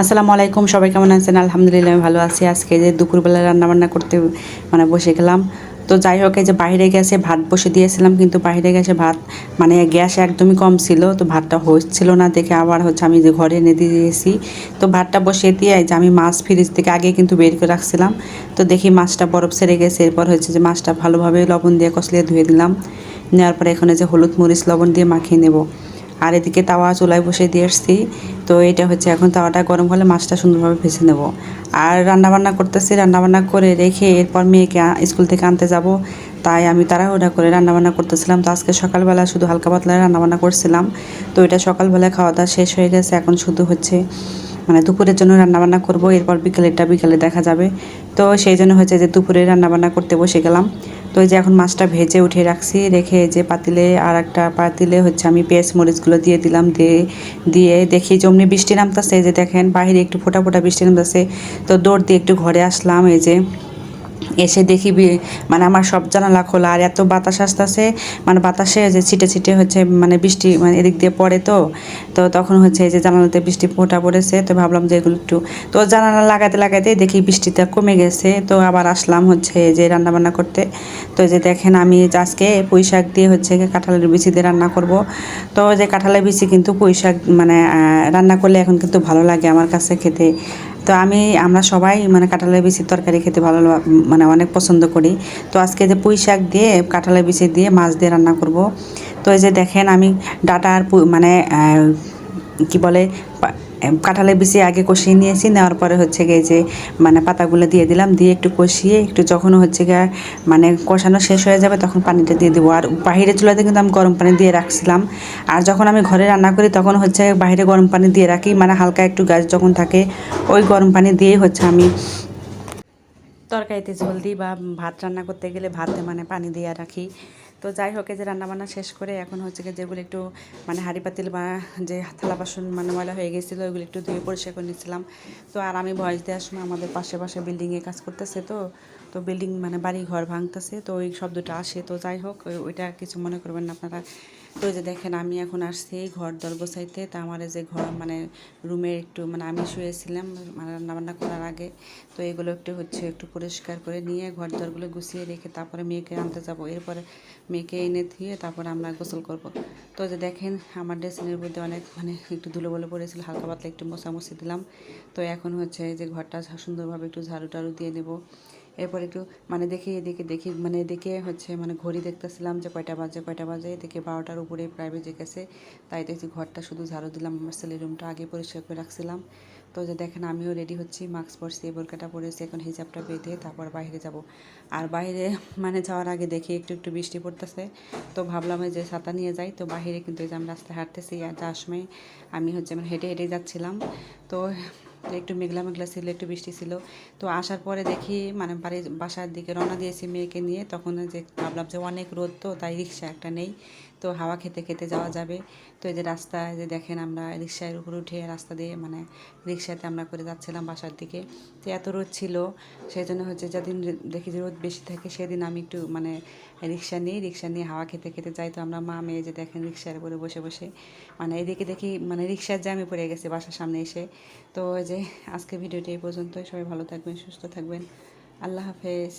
আসসালামু আলাইকুম, সবাই কেমন আছেন? আলহামদুলিল্লাহ আমি ভালো আছি। আজকে যে দুপুরবেলা রান্না বান্না করতে মানে বসে গেলাম। তো যাই হোক, এই যে বাইরে গ্যাসে ভাত বসে দিয়েছিলাম, কিন্তু বাইরে গ্যাসে ভাত মানে গ্যাস একদমই কম ছিল, তো ভাতটা হচ্ছিল না দেখে আবার হচ্ছে আমি যে ঘরে এনে দিয়ে দিয়েছি। তো ভাতটা বসিয়ে দিয়ে যে আমি মাছ ফ্রিজ থেকে আগে কিন্তু বের করে রাখছিলাম। তো দেখি মাছটা বরফ সেরে গেছে, এরপর হচ্ছে যে মাছটা ভালোভাবে লবণ দিয়ে কষলিয়ে ধুয়ে দিলাম। নেওয়ার পরে এখানে যে হলুদ মরিচ লবণ দিয়ে মাখিয়ে নেব। আর এদিকে তাওয়া চুলায় বসে দিয়ে এসছি তো এটা হচ্ছে, এখন তাওয়াটা গরম হলে মাছটা সুন্দরভাবে ভেজে নেব। আর রান্নাবান্না করতেছি, রান্নাবান্না করে রেখে এরপর মেয়েকে স্কুল থেকে আনতে যাব। তাই আমি তাড়াহুড়া করে রান্নাবান্না করতেছিলাম। তো আজকে সকালবেলা শুধু হালকা পাতলা রান্নাবান্না করছিলাম। তো এটা সকালবেলায় খাওয়া দাওয়া শেষ হয়ে গেছে। এখন শুধু হচ্ছে মানে দুপুরের জন্য রান্নাবান্না করব। এরপর বিকেলেরটা বিকেলে দেখা যাবে। তো সেই জন্য হচ্ছে যে দুপুরে রান্নাবান্না করতে বসে গেলাম। তো এই যে এখন মাছটা ভেজে উঠে রাখছি, রেখে যে পাতিলে আর একটা পাতিলে হচ্ছে আমি পেঁয়াজ, মরিচগুলো দিয়ে দিলাম, দিয়ে দিয়ে দেখি যেমনি বৃষ্টি নামতেছে, এই যে দেখেন, বাহিরে একটু ফোটা ফোটা বৃষ্টি নামতেছে, তো দৌড় দিয়ে একটু ঘরে আসলাম, এই যে এসে দেখি মানে আমার সব জানালা খোলা, আর এত বাতাস আসতেছে মানে বাতাসে যে ছিটে ছিটে হচ্ছে মানে বৃষ্টি মানে এদিক দিয়ে পড়ে তো তো তখন হচ্ছে এই যে জানালাতে বৃষ্টি ফোঁটা পড়েছে, তো ভাবলাম যে এগুলো একটু, তো জানালা লাগাতে লাগাতে দেখি বৃষ্টিটা কমে গেছে, তো আবার আসলাম হচ্ছে যে রান্না বান্না করতে, তো যে দেখেন আমি আজকে পুঁই শাক দিয়ে হচ্ছে কাঁঠালের বিচি দিয়ে রান্না করব, তো যে কাঁঠালের বিচি কিন্তু পুঁই শাক মানে রান্না করলে এখন কিন্তু ভালো লাগে আমার কাছে খেতে তো আমি, আমরা সবাই মানে কাঁঠালের বিচির তরকারি খেতে ভালো মানে অনেক পছন্দ করি। তো আজকে যে পুঁই শাক দিয়ে, কাঁঠালের বিচি দিয়ে মাছ দিয়ে রান্না করব। তো এই যে দেখেন আমি ডাটার মানে কি বলে কাঁঠালের বিচি আগে কষিয়ে নিয়েছি, নেওয়ার পরে হচ্ছে গিয়ে যে মানে পাতাগুলো দিয়ে দিলাম, দিয়ে একটু কষিয়ে, একটু যখন হচ্ছে গিয়ে মানে কষানো শেষ হয়ে যাবে তখন পানিটা দিয়ে দেবো। আর বাহিরে চুলাতে কিন্তু আমি গরম পানি দিয়ে রাখছিলাম। আর যখন আমি ঘরে রান্না করি তখন হচ্ছে বাইরে গরম পানি দিয়ে রাখি মানে হালকা একটু গ্যাস যখন থাকে, ওই গরম পানি দিয়েই হচ্ছে আমি তরকারিতে ঝোল দিই বা ভাত রান্না করতে গেলে ভাতে মানে পানি দিয়ে রাখি। তো যাই হোক যে রান্নাবান্না শেষ করে এখন হচ্ছে গিয়ে যেগুলো একটু মানে হাঁড়ি পাতিল বা যে থালা বাসন মানে ময়লা হয়ে গেছিল, ওইগুলো একটু ধুয়ে পরিষ্কার করে নিয়েছিলাম। তো আর আমি ভয়েস দেওয়ার সময় আমাদের পাশে পাশে বিল্ডিংয়ে কাজ করতেছে তো তো বিল্ডিং মানে বাড়ি ঘর ভাঙতেছে, তো ওই শব্দটা আসে। তো যাই হোক ওইটা কিছু মনে করবেন না আপনারা। তো যে দেখেন, আমি এখন আসছি ঘর দর গোছাইতে। তা আমার যে ঘর মানে রুমে একটু মানে আমি শুয়েছিলাম মানে রান্নাবান্না করার আগে। তো এগুলো একটু হচ্ছে একটু পরিষ্কার করে নিয়ে ঘর দরগুলো গুছিয়ে রেখে তারপরে মেয়েকে আনতে যাব। এরপরে মেয়েকে এনে দিয়ে তারপরে আমরা গোসল করব। তো যে দেখেন, আমার ড্রেসিংয়ের মধ্যে অনেক মানে একটু ধুলো বলে পড়েছিল, হালকা পাতলা একটু মোছামুছি দিলাম। তো এখন হচ্ছে যে ঘরটা সুন্দরভাবে একটু ঝাড়ু টাড়ু দিয়ে নেব। এরপর একটু মানে দেখি এদিকে দেখি মানে এদিকে হচ্ছে মানে ঘড়ি দেখতেছিলাম যে কয়টা বাজে কয়টা বাজে, এদিকে বারোটার উপরে প্রায় বেজে গেছে। তাই দেখছি ঘরটা শুধু ঝাড়ু দিলাম, আমার ছেলের রুমটা আগে পরিষ্কার করে রাখছিলাম। তো যে দেখেন আমিও রেডি হচ্ছি মাস্ক পরছি বোরকাটা পরেছি এখন হিজাবটা বেঁধে তারপর বাইরে যাব। আর বাইরে মানে যাওয়ার আগে দেখি একটু একটু বৃষ্টি পড়তেছে। তো ভাবলাম যে ছাতা নিয়ে যাই, তো বাইরে কিন্তু এই যে আমি রাস্তায় হাঁটতেছি, আর যাওয়ার সময় আমি হচ্ছে মানে হেঁটে হেঁটে যাচ্ছিলাম। তো একটু মেঘলা মেঘলা ছিল, একটু বৃষ্টি ছিল। তো আসার পরে দেখি মানে বাড়ির বাসার দিকে রওনা দিয়েছি মেয়েকে নিয়ে। তখন যে ভাবলাম যে অনেক রোদ তো, তাই রিক্সা একটা নেই। তো হাওয়া খেতে খেতে যাওয়া যাবে। তো এই যে রাস্তায় যে দেখেন আমরা রিক্সার উপরে উঠে রাস্তা দিয়ে মানে রিক্সাতে আমরা করে যাচ্ছিলাম বাসার দিকে। তো এত রোদ ছিল সেই জন্য হচ্ছে যেদিন দেখি যে রোদ বেশি থাকে, সেদিন আমি একটু মানে রিক্সা নিই রিক্সা নিয়ে হাওয়া খেতে খেতে যাই। তো আমরা মা, মেয়ে যে দেখেন রিক্সার উপরে বসে বসে মানে এদিকে দেখি মানে রিক্সার জ্যামে পড়ে গেছে বাসার সামনে এসে। তো যে আজকে ভিডিওটি এই পর্যন্তই। সবাই ভালো থাকবেন সুস্থ থাকবেন। আল্লাহ হাফেজ।